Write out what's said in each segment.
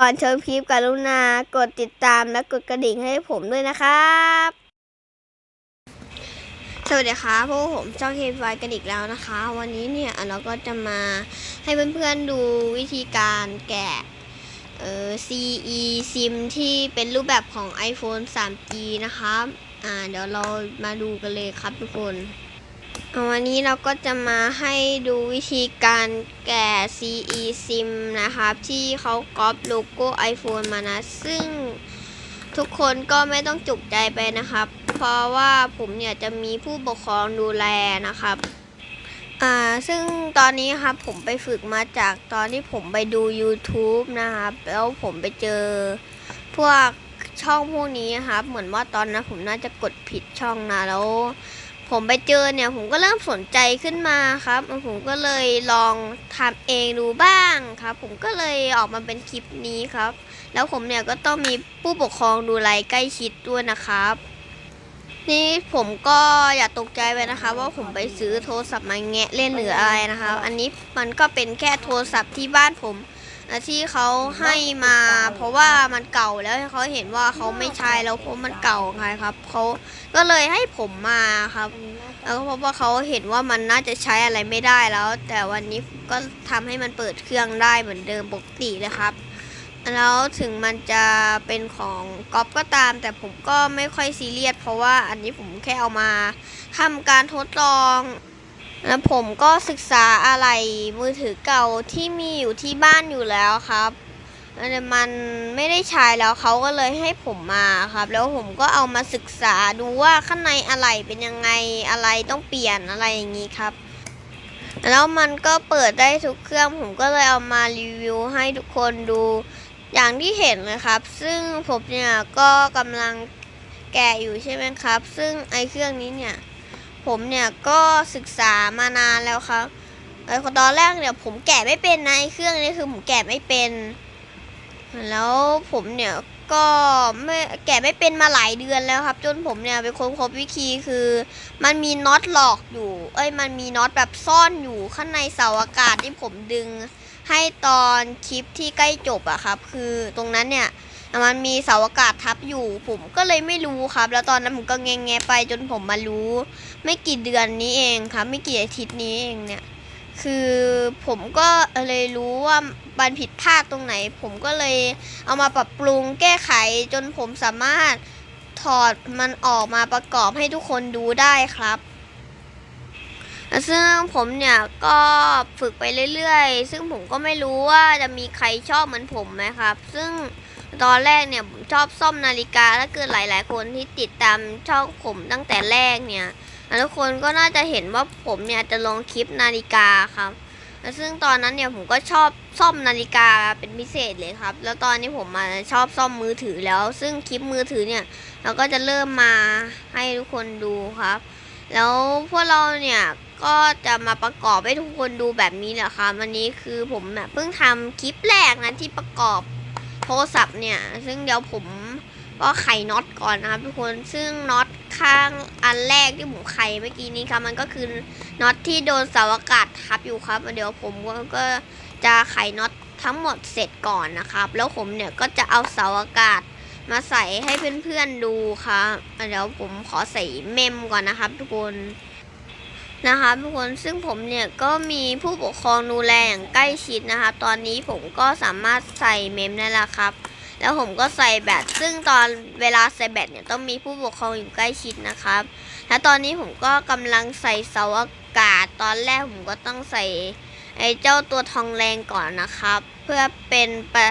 ก่อนชมคลิปกรุณากดติดตามและกดกระดิ่งให้ผมด้วยนะครับ สวัสดีครับพวกผมช่องเคฟไวกันอีกแล้วนะคะ วันนี้เนี่ยเราก็จะมาให้เพื่อนๆดูวิธีการแกะเอ่อ CE SIM ที่เป็นรูปแบบของ iPhone 3G นะครับ อ่าเดี๋ยวเรามาดูกันเลยครับทุกคน วันนี้เราก็จะมาให้ดูวิธีการแกะ CE SIM นะครับ ที่เขาก๊อปโลโก้ iPhone มานะ ซึ่งทุกคนก็ไม่ต้องจุกใจไปนะครับ เพราะว่าผมเนี่ยจะมีผู้ปกครองดูแลนะครับอ่าซึ่งตอนนี้ครับผมไปฝึกมาจากตอนที่ผมไปดู YouTube นะครับ แล้วผมไปเจอพวกช่องพวกนี้ครับ เหมือนว่าตอนนั้นผมน่าจะกดผิดช่องนะแล้ว ผมไปเจอเนี่ยผมก็เริ่มสนใจขึ้นมาครับ ผมก็เลยลองทำเองดูบ้างครับ ผมก็เลยออกมาเป็นคลิปนี้ครับ แล้วผมเนี่ยก็ต้องมีผู้ปกครองดูแลใกล้ชิดด้วยนะครับ นี่ผมก็อย่าตกใจไปนะคะว่าผมไปซื้อโทรศัพท์มาแงะเล่นหรืออะไรนะครับ อันนี้มันก็เป็นแค่โทรศัพท์ที่บ้านผม นะที่เขาให้มา เพราะว่ามันเก่าแล้วเขาเห็นว่าเขาไม่ใช้แล้วเพราะมันเก่าไงครับเขาก็เลยให้ผมมาครับ แล้วเพราะว่าเขาเห็นว่ามันน่าจะใช้อะไรไม่ได้แล้ว แต่วันนี้ก็ทำให้มันเปิดเครื่องได้เหมือนเดิมปกติเลยครับ แล้วถึงมันจะเป็นของก๊อปก็ตาม แต่ผมก็ไม่ค่อยซีเรียสเพราะว่าอันนี้ผมแค่เอามาทำการทดลอง แล้วผมก็ศึกษาอะไรมือถือเก่าที่มีอยู่ที่บ้านอยู่แล้วครับแต่มันไม่ได้ใช้แล้วเขาก็เลยให้ผมมาครับ แล้วผมก็เอามาศึกษาดูว่าข้างในอะไรเป็นยังไงอะไรต้องเปลี่ยนอะไรอย่างนี้ครับ แล้วมันก็เปิดได้ทุกเครื่องผมก็เลยเอามารีวิวให้ทุกคนดูอย่างที่เห็นเลยครับ ซึ่งผมเนี่ยก็กำลังแกะอยู่ใช่ไหมครับ ซึ่งไอเครื่องนี้เนี่ย ผมเนี่ยก็ศึกษามานานแล้วครับไอ้ตอนแรกเนี่ยผมแกะไม่เป็นนะไอเครื่องนี้คือผมแกะไม่เป็น แล้วผมเนี่ยก็ไม่แกะไม่เป็นมาหลายเดือนแล้วครับ จนผมเนี่ยไปค้นพบวิธีคือ มันมีน็อตหลอกอยู่ เอ้ยมันมีน็อตแบบซ่อนอยู่ข้างในเสาอากาศที่ผมดึง ให้ตอนคลิปที่ใกล้จบอะครับ คือตรงนั้นเนี่ย มันมีเสาอากาศทับอยู่ ผมก็เลยไม่รู้ครับ แล้วตอนนั้นผมก็แงงๆไปจนผมมารู้ ไม่กี่เดือนนี้เองครับ ไม่กี่อาทิตย์นี้เองเนี่ย คือผมก็เลยรู้ว่ามันผิดพลาดตรงไหน ผมก็เลยเอามาปรับปรุงแก้ไขจนผมสามารถถอดมันออกมาประกอบให้ทุกคนดูได้ครับซึ่งผมเนี่ยก็ฝึกไปเรื่อยๆ ซึ่งผมก็ไม่รู้ว่าจะมีใครชอบเหมือนผมไหมครับ ซึ่ง ตอนแรกเนี่ยผมชอบซ่อมนาฬิกาถ้าเกิดหลาย ๆ คนที่ติดตามช่องผมตั้งแต่แรกเนี่ยทุกคนก็น่าจะเห็นว่าผมเนี่ยจะลงคลิปนาฬิกาครับ ซึ่งตอนนั้นเนี่ยผมก็ชอบซ่อมนาฬิกาเป็นพิเศษเลยครับ แล้วตอนนี้ผมมาชอบซ่อมมือถือแล้ว ซึ่งคลิปมือถือเนี่ยเราก็จะเริ่มมาให้ทุกคนดูครับ แล้วพวกเราเนี่ยก็จะมาประกอบให้ทุกคนดูแบบนี้แหละครับวันนี้คือผมเนี่ยเพิ่งทำคลิปแรกนะที่ประกอบ โทรศัพท์เนี่ย ซึ่งเดี๋ยวผมก็ไขน็อตก่อนนะครับทุกคนซึ่งน็อตข้างอันแรกที่ผมไขเมื่อกี้นี้ครับมันก็คือน็อตที่โดนเสาอากาศทับอยู่ครับ เดี๋ยวผมก็จะไขน็อตทั้งหมดเสร็จก่อนนะครับ แล้วผมเนี่ยก็จะเอาเสาอากาศมาใส่ให้เพื่อนๆดูครับอะเดี๋ยวผมขอใส่เมมก่อนนะครับ ทุกคน นะครับทุกคนซึ่งผมเนี่ยก็มีผู้ปกครองดูแลอย่างใกล้ชิดนะครับตอนนี้ผมก็สามารถใส่เมมได้แล้วครับ แล้วผมก็ใส่แบตซึ่งตอนเวลาใส่แบตเนี่ยต้องมีผู้ปกครองอยู่ใกล้ชิดนะครับ และตอนนี้ผมก็กำลังใส่เสาอากาศ ตอนแรกผมก็ต้องใส่ไอ้เจ้าตัวทองแรงก่อนนะครับ เพื่อเป็นประ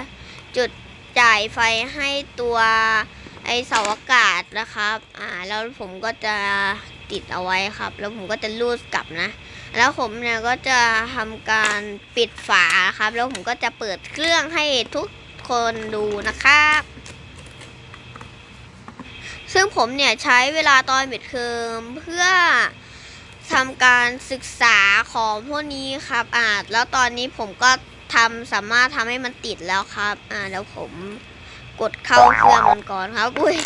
จุดจ่ายไฟให้ตัวไอเสาอากาศนะครับ อ่า แล้วผมก็จะ ติดเอาไว้ครับ แล้วผมก็จะรูดกลับนะ แล้วผมเนี่ยก็จะทำการปิดฝาครับ แล้วผมก็จะเปิดเครื่องให้ทุกคนดูนะครับซึ่งผมเนี่ยใช้เวลาตอนปิดเทอมเพื่อทำการศึกษาของพวกนี้ครับอ่าแล้วตอนนี้ผมก็ทำสามารถทำให้มันติดแล้วครับ อ่าแล้วผมกดเข้าเครื่องมันก่อนครับอุ้ย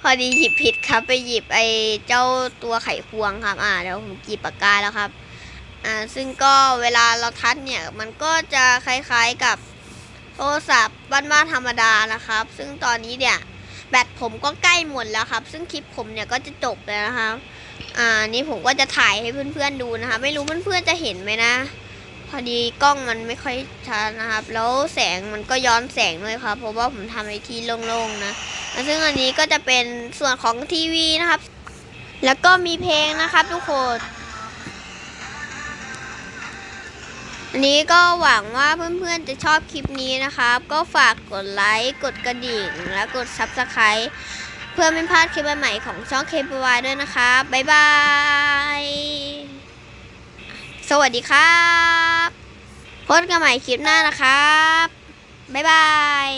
พอดีหยิบผิดครับ ไปหยิบไอ้เจ้าตัวไขควงครับ อ่าแล้วผมจีบปากกาแล้วครับ อ่าซึ่งก็เวลาเราทัดเนี่ยมันก็จะคล้ายๆกับโทรศัพท์บ้านๆธรรมดานะครับ ซึ่งตอนนี้เนี่ยแบตผมก็ใกล้หมดแล้วครับ ซึ่งคลิปผมเนี่ยก็จะจบแล้วนะครับ อ่านี่ผมก็จะถ่ายให้เพื่อนๆดูนะคะ ไม่รู้เพื่อนๆจะเห็นไหมนะ พอดีกล้องมันไม่ค่อยชัดนะครับ แล้วแสงมันก็ย้อนแสงด้วยครับ เพราะว่าผมทำในที่โล่งๆนะ ซึ่งอันนี้ก็จะเป็นส่วนของทีวีนะครับ แล้วก็มีเพลงนะครับทุกคน อันนี้ก็หวังว่าเพื่อนๆจะชอบคลิปนี้นะครับ ก็ฝากกดไลค์ กดกระดิ่ง และกด Subscribe เพื่อไม่พลาดคลิปใหม่ๆของช่องเคปวด้วยนะคะบ๊ายบาย สวัสดีครับพบกันใหม่คลิปหน้านะครับ บ๊ายบาย